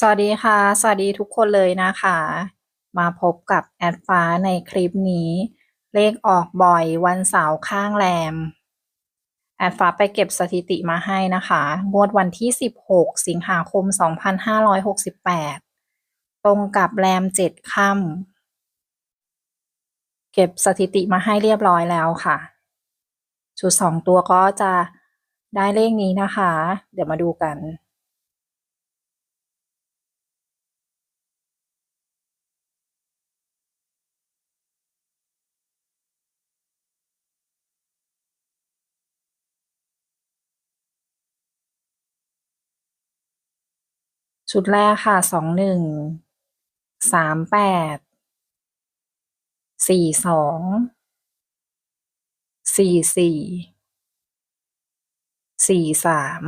สวัสดีค่ะ สวัสดีทุกคนเลยนะคะ มาพบกับแอดฟ้าในคลิปนี้ เลขออกบ่อยวันเสาร์ข้างแรม แอดฟ้าไปเก็บสถิติมาให้นะคะ งวดวันที่ 16 สิงหาคม 2568 ตรงกับแรม 7 ค่ำเก็บสถิติมาให้เรียบร้อยแล้วค่ะ ชุด 2 ตัวก็จะได้เลขนี้นะคะ เดี๋ยวมาดูกัน ชุดแรกค่ะสองหนึ่งสามแปดสี่สองสี่สี่สี่สาม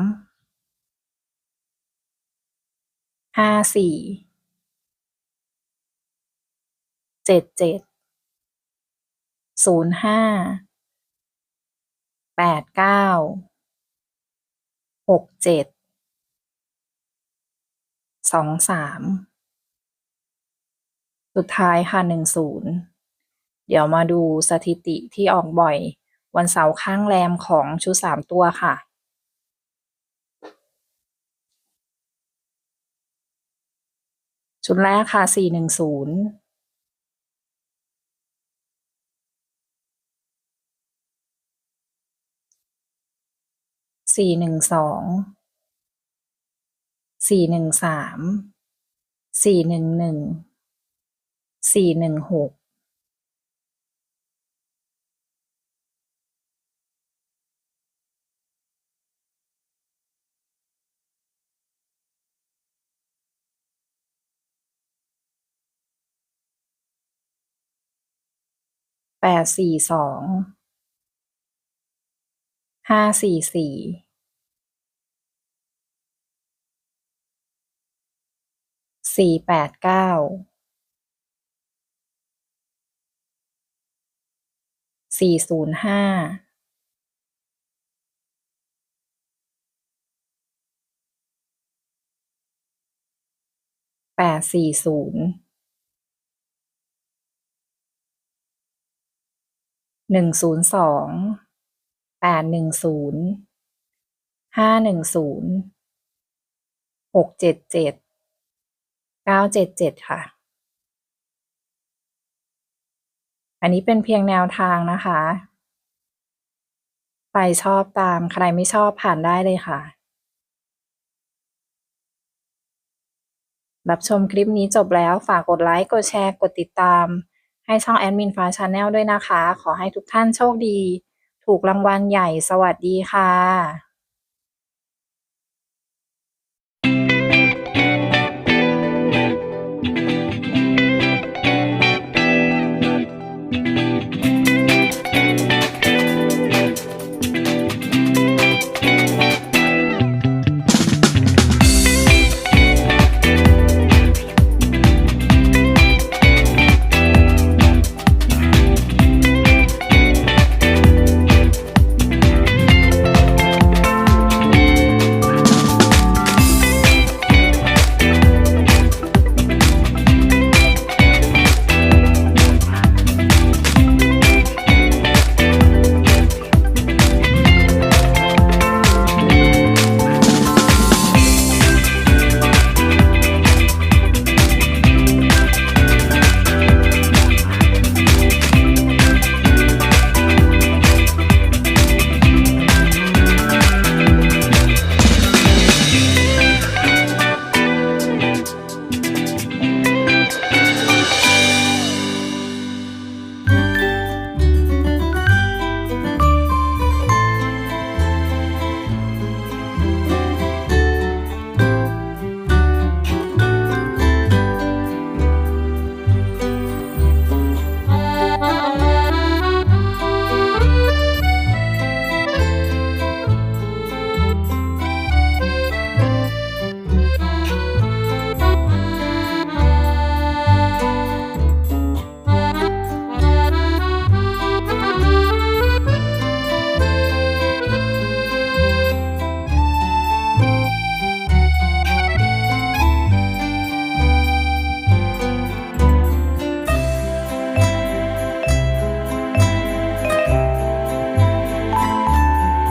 ห้าสี่เจ็ดเจ็ดศูนย์ห้าแปดเก้าหกเจ็ด สองสามสุดท้ายค่ะหนึ่งศูนย์เดี๋ยวมาดูสถิติที่ออกบ่อย วันเสาร์ข้างแรมของชุดสามตัวค่ะ ชุดแรกค่ะสี่หนึ่งศูนย์สี่หนึ่งสอง สี่หนึ่งสามสี่หนึ่งหนึ่งสี่หนึ่งหกแปดสี่สองห้าสี่สี่ สี่แปดเก้าสี่ศูนย์ห้าแปดสี่ศูนย์หนึ่งศูนย์สองแปดหนึ่งศูนย์ห้าหนึ่งศูนย์หกเจ็ดเจ็ด เก้าเจ็ดเจ็ดค่ะ อันนี้เป็นเพียงแนวทางนะคะ ใครชอบตามใครไม่ชอบผ่านได้เลยค่ะ รับชมคลิปนี้จบแล้วฝากกดไลค์กดแชร์ กดติดตาม ให้ช่องแอดมินฟ้าชาแนลด้วยนะคะ ขอให้ทุกท่านโชคดี ถูกรางวัลใหญ่สวัสดีค่ะ